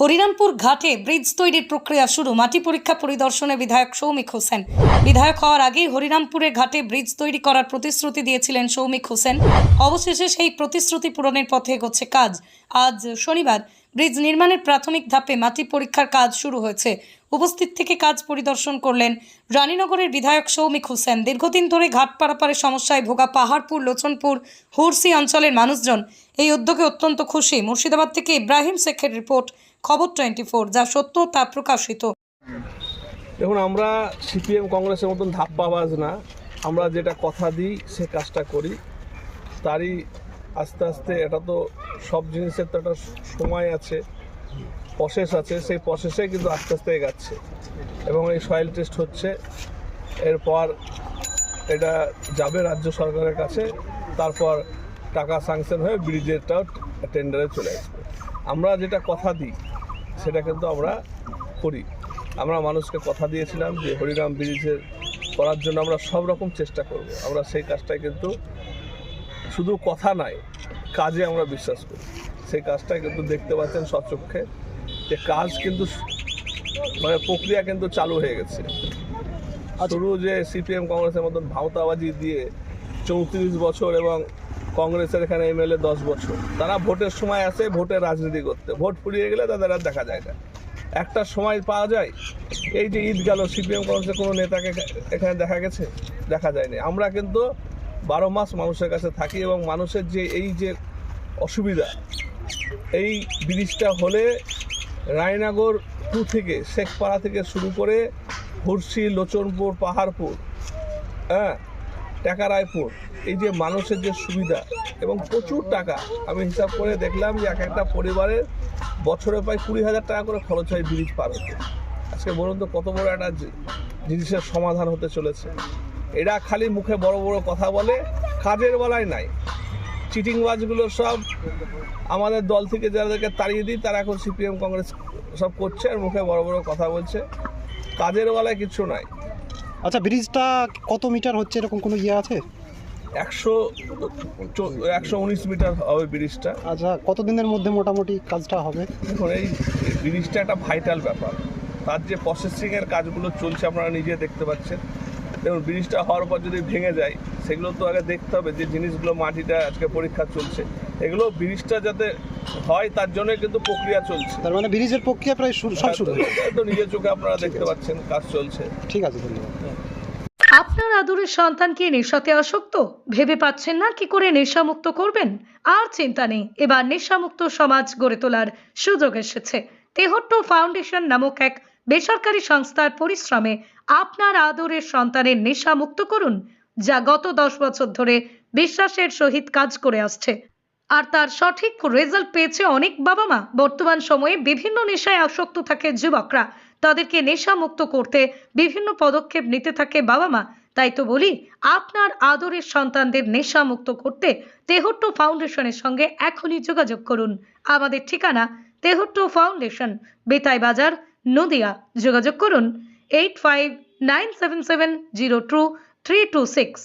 হরিরামপুর ঘাটে ব্রিজ তৈরির প্রক্রিয়া শুরু। মাটি পরীক্ষা পরিদর্শনে বিধায়ক সৌমিক হোসেন। বিধায়ক হওয়ার আগেই হরিরামপুরের ঘাটে ব্রিজ তৈরি করার প্রতিশ্রুতি দিয়েছিলেন সৌমিক হোসেন। অবশেষে সেই প্রতিশ্রুতি পূরণের পথে এগোচ্ছে কাজ। আজ শনিবার ব্রিজ নির্মাণের প্রাথমিক ধাপে মাটি পরীক্ষার কাজ শুরু হয়েছে। উপস্থিত থেকে কাজ পরিদর্শন করলেন রানীনগরের বিধায়ক সৌমিক হোসেন। দীর্ঘদিন ধরে ঘাট পারাপারের সমস্যায় ভোগা পাহাড়পুর, লোচনপুর, হুরসি অঞ্চলের মানুষজন এই উদ্যোগে অত্যন্ত খুশি। মুর্শিদাবাদ থেকে ইব্রাহিম শেখের রিপোর্ট, খবর টোয়েন্টি যা সত্য তা প্রকাশিত। দেখুন, আমরা সিপিএম কংগ্রেসের মতন ধাপ্পাবাজ না। আমরা যেটা কথা দিই, সে কাজটা করি। তারই আস্তে আস্তে এটা তো সব জিনিসের তো একটা সময় আছে। প্রসেস আছে, সেই প্রসেসে কিন্তু আস্তে আস্তে এগাচ্ছে। এবং এই সয়েল টেস্ট হচ্ছে, এরপর এটা যাবে রাজ্য সরকারের কাছে, তারপর টাকা স্যাংশন হয়ে ব্রিজেরটাও টেন্ডারে চলে আসবে। আমরা যেটা কথা দিই, সেটা কিন্তু আমরা করি। আমরা মানুষকে কথা দিয়েছিলাম যে হরিরাম ব্রিজের করার জন্য আমরা সব রকম চেষ্টা করব। আমরা সেই কাজটাই কিন্তু শুধু কথা নাই কাজে আমরা বিশ্বাস করি। সেই কাজটাই কিন্তু দেখতে পাচ্ছেন সচক্ষে যে কাজ কিন্তু মানে প্রক্রিয়া কিন্তু চালু হয়ে গেছে। শুরু যে সিপিএম কংগ্রেসের মতন ভাওতাবাজি দিয়ে চৌত্রিশ বছর এবং কংগ্রেসের এখানে এমএলএ দশ বছর। তারা ভোটের সময় আসে ভোটের রাজনীতি করতে। ভোট ফুরিয়ে গেলে তাদের আর দেখা যায় না। একটা সময় পাওয়া যায়। এই যে ঈদ গেল, সিপিএম কংগ্রেসের কোনো নেতাকে এখানে দেখা গেছে? দেখা যায়নি। আমরা কিন্তু বারো মাস মানুষের কাছে থাকি এবং মানুষের যে এই যে অসুবিধা, এই ব্রিজটা হলে রায়নগর টু থেকে শেখপাড়া থেকে শুরু করে হুরসি লোচনপুর, পাহাড়পুর হ্যাঁ টাকারায়পুর এই যে মানুষের যে সুবিধা এবং প্রচুর টাকা। আমি হিসাব করে দেখলাম যে এক একটা পরিবারের বছরে প্রায় কুড়ি হাজার টাকা করে খরচ হয় ব্রিজ পার হতে। আজকে বলুন তো কত বড় একটা জিনিসের সমাধান হতে চলেছে। এরা খালি মুখে বড় বড় কথা বলে, কাজের বেলায় নাই। চিটিংবাজগুলো সব আমাদের দল থেকে যাদেরকে তাড়িয়ে দিই তারা এখন সিপিএম কংগ্রেস সব করছে আর মুখে বড় বড় কথা বলছে। কাজের বেলায় কিছু নাই। আচ্ছা ব্রিজটা কত মিটার হচ্ছে? এরকম কোনো ইয়ে আছে? একশো একশো উনিশ মিটার হবে ব্রিজটা। আচ্ছা কতদিনের মধ্যে মোটামুটি কাজটা হবে? দেখুন এই এই ব্রিজটা একটা ভাইটাল ব্যাপার। তার যে প্রসেসিংয়ের কাজগুলো চলছে আপনারা নিজে দেখতে পাচ্ছেন। দেখুন ব্রিজটা হওয়ার পর যদি ভেঙে যায় সেগুলো তো আগে দেখতে হবে যে জিনিসগুলো মাটিটা আজকে পরীক্ষা চলছে। এগুলো ব্রিজটা যাতে হয় তার জন্য কিন্তু প্রক্রিয়া চলছে। তার মানে ব্রিজের প্রক্রিয়া প্রায় শুরু- সব শুরু হ্যাঁ, তো নিজের চোখে আপনারা দেখতে পাচ্ছেন কাজ চলছে। ঠিক আছে ধন্যবাদ। আপনার আদরের সন্তান কি নেশাতে আসক্ত? ভেবে পাচ্ছেন না কি করে নেশামুক্ত করবেন? আর চিন্তা নেই এবার নেশামুক্ত সমাজ গড়ে তোলার সুযোগ এসেছে। তেহট্ট ফাউন্ডেশন নামক এক বেসরকারি সংস্থার পরিশ্রমে আপনার আদরের সন্তানের নেশা মুক্ত করুন, যা গত দশ বছর ধরে বিশ্বাসের সহিত কাজ করে আসছে। আর তার সঠিক রেজাল্ট পেয়েছে অনেক বাবা মা বর্তমান সময়ে বিভিন্ন নেশায় আসক্ত থাকে যুবকরা। তাদেরকে নেশা মুক্ত করতে বিভিন্ন পদক্ষেপ নিতে থাকে বাবা মা তাই তো বলি, আপনার আদরের সন্তানদের নেশা মুক্ত করতে তেহট্ট ফাউন্ডেশনের সঙ্গে এখনই যোগাযোগ করুন। আমাদের ঠিকানা তেহট্ট ফাউন্ডেশন, বেতাই বাজার নদিয়া। যোগাযোগ করুন eight five nine seven seven zero two three two six